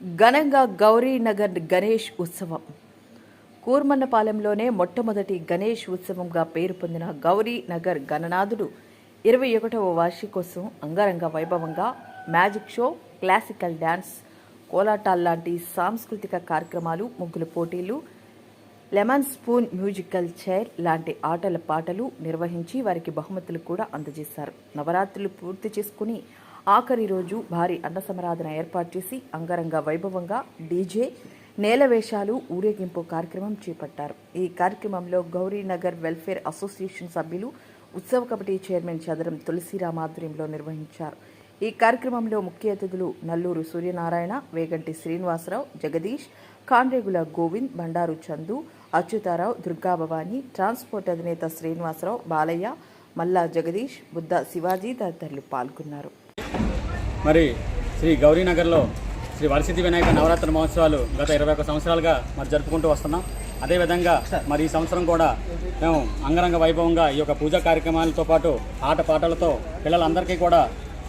ఘనంగా గౌరీనగర్ గణేష్ ఉత్సవం. కూర్మన్నపాలెంలోనే మొట్టమొదటి గణేష్ ఉత్సవంగా పేరు పొందిన గౌరీనగర్ గణనాథుడు ఇరవై ఒకటవ వార్షికోత్సవం అంగరంగ వైభవంగా మ్యాజిక్ షో క్లాసికల్ డ్యాన్స్ కోలాటాల్ లాంటి సాంస్కృతిక కార్యక్రమాలు ముగ్గుల పోటీలు లెమన్ స్పూన్ మ్యూజికల్ చైర్ లాంటి ఆటల పాటలు నిర్వహించి వారికి బహుమతులు కూడా అందజేశారు. నవరాత్రులు పూర్తి చేసుకుని ఆఖరి రోజు భారీ అన్న సమరాధన ఏర్పాటు చేసి అంగరంగ వైభవంగా డీజే నేలవేషాలు ఊరేగింపు కార్యక్రమం చేపట్టారు. ఈ కార్యక్రమంలో గౌరీనగర్ వెల్ఫేర్ అసోసియేషన్ సభ్యులు ఉత్సవ కమిటీ చైర్మన్ చదరం తులసిరామ్ ఆధ్వర్యంలో నిర్వహించారు. ఈ కార్యక్రమంలో ముఖ్య అతిథులు నల్లూరు సూర్యనారాయణ వేగంటి శ్రీనివాసరావు జగదీష్ కాండ్రేగుల గోవింద్ బండారు చందు అచ్యుతారావు దుర్గాభవాని ట్రాన్స్పోర్ట్ అధినేత శ్రీనివాసరావు బాలయ్య మల్లా జగదీష్ బుద్ధ శివాజీ తదితరులు పాల్గొన్నారు. మరి శ్రీ గౌరీనగర్లో శ్రీ వరసిద్ధి వినాయక నవరాత్రి మహోత్సవాలు గత ఇరవై ఒక్క సంవత్సరాలుగా మరి జరుపుకుంటూ వస్తున్నాం. అదేవిధంగా మరి ఈ సంవత్సరం కూడా మేము అంగరంగ వైభవంగా ఈ యొక్క పూజా కార్యక్రమాలతో పాటు ఆట పాటలతో పిల్లలందరికీ కూడా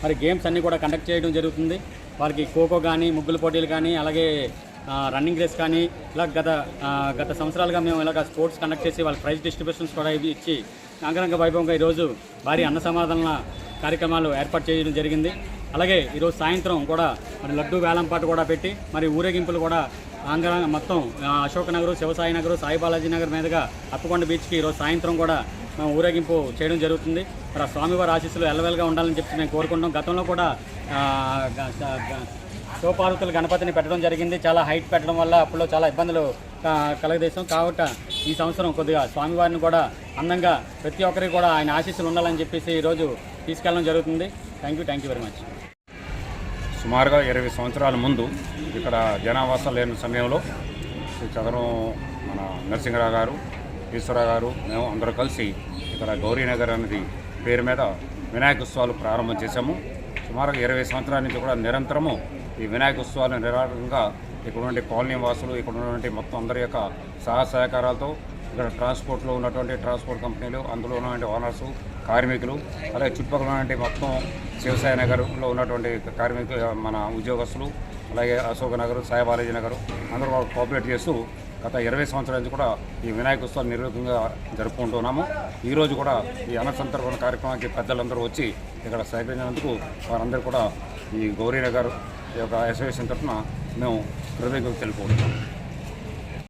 మరి గేమ్స్ అన్నీ కూడా కండక్ట్ చేయడం జరుగుతుంది. వారికి ఖోఖో కానీ ముగ్గుల పోటీలు కానీ అలాగే రన్నింగ్ రేస్ కానీ ఇలా గత గత సంవత్సరాలుగా మేము ఇలాగ స్పోర్ట్స్ కండక్ట్ చేసి వాళ్ళకి ప్రైజ్ డిస్ట్రిబ్యూషన్స్ కూడా ఇవి ఇచ్చి అంగరంగ వైభవంగా ఈరోజు భారీ అన్న సమాధాన కార్యక్రమాలు ఏర్పాటు చేయడం జరిగింది. అలాగే ఈరోజు సాయంత్రం కూడా మరి లడ్డు వేలంపాటు కూడా పెట్టి మరి ఊరేగింపులు కూడా ఆంధ్ర మొత్తం ఆ, శివసాయి నగర్ సాయి బాలాజీ నగర్ మీదుగా అప్పకొండ బీచ్కి ఈరోజు సాయంత్రం కూడా ఊరేగింపు చేయడం జరుగుతుంది. మరి ఆ స్వామివారి ఆశీస్సులు ఎల్లవెల్లగా ఉండాలని చెప్పి మేము కోరుకుంటాం గతంలో కూడా శివపార్వతుల గణపతిని పెట్టడం జరిగింది. చాలా హైట్ పెట్టడం వల్ల అప్పుడు చాలా ఇబ్బందులు కలగదేశం కాబట్టి ఈ సంవత్సరం కొద్దిగా స్వామివారిని కూడా అందంగా ప్రతి ఒక్కరికి కూడా ఆయన ఆశీస్సులు ఉండాలని చెప్పేసి ఈరోజు తీసుకెళ్ళడం జరుగుతుంది. Thank you thank you very much సుమారుగా ఇరవై సంవత్సరాల ముందు ఇక్కడ జనావాసం లేని సమయంలో శ్రీ చదరం మన నరసింహరావు గారు ఈశ్వరరావు గారు మేము అందరూ కలిసి ఇక్కడ గౌరీనగర్ అనేది పేరు మీద వినాయక ఉత్సవాలు ప్రారంభం చేశాము. సుమారుగా ఇరవై సంవత్సరాల నుంచి కూడా నిరంతరము ఈ వినాయక ఉత్సవాలు నిరాటంగా ఇక్కడ ఉన్నటువంటి కాలనీ వాసులు ఇక్కడ ఉన్నటువంటి మొత్తం అందరి యొక్క సహా సహకారాలతో ఇక్కడ ట్రాన్స్పోర్ట్లో ఉన్నటువంటి ట్రాన్స్పోర్ట్ కంపెనీలు అందులో ఉన్నటువంటి ఓనర్సు కార్మికులు అలాగే చుట్టుపక్కల ఉన్నటువంటి మొత్తం శివసాయి నగర్లో ఉన్నటువంటి కార్మికులు మన ఉద్యోగస్తులు అలాగే అశోక్ నగర్ సాయి బాలాజీ నగర్ అందరూ కోఆపరేట్ చేస్తూ గత ఇరవై సంవత్సరాల నుంచి కూడా ఈ వినాయక ఉత్సవాలు నిర్వహంగా జరుపుకుంటున్నాము. ఈరోజు కూడా ఈ అన్నసంతర్పణ కార్యక్రమానికి పెద్దలందరూ వచ్చి ఇక్కడ సహకరించినందుకు వారందరూ కూడా ఈ గౌరీనగర్ ఈ యొక్క అసోసియేషన్ తరఫున మేము కృతజ్ఞతలు తెలుపుకుంటున్నాము.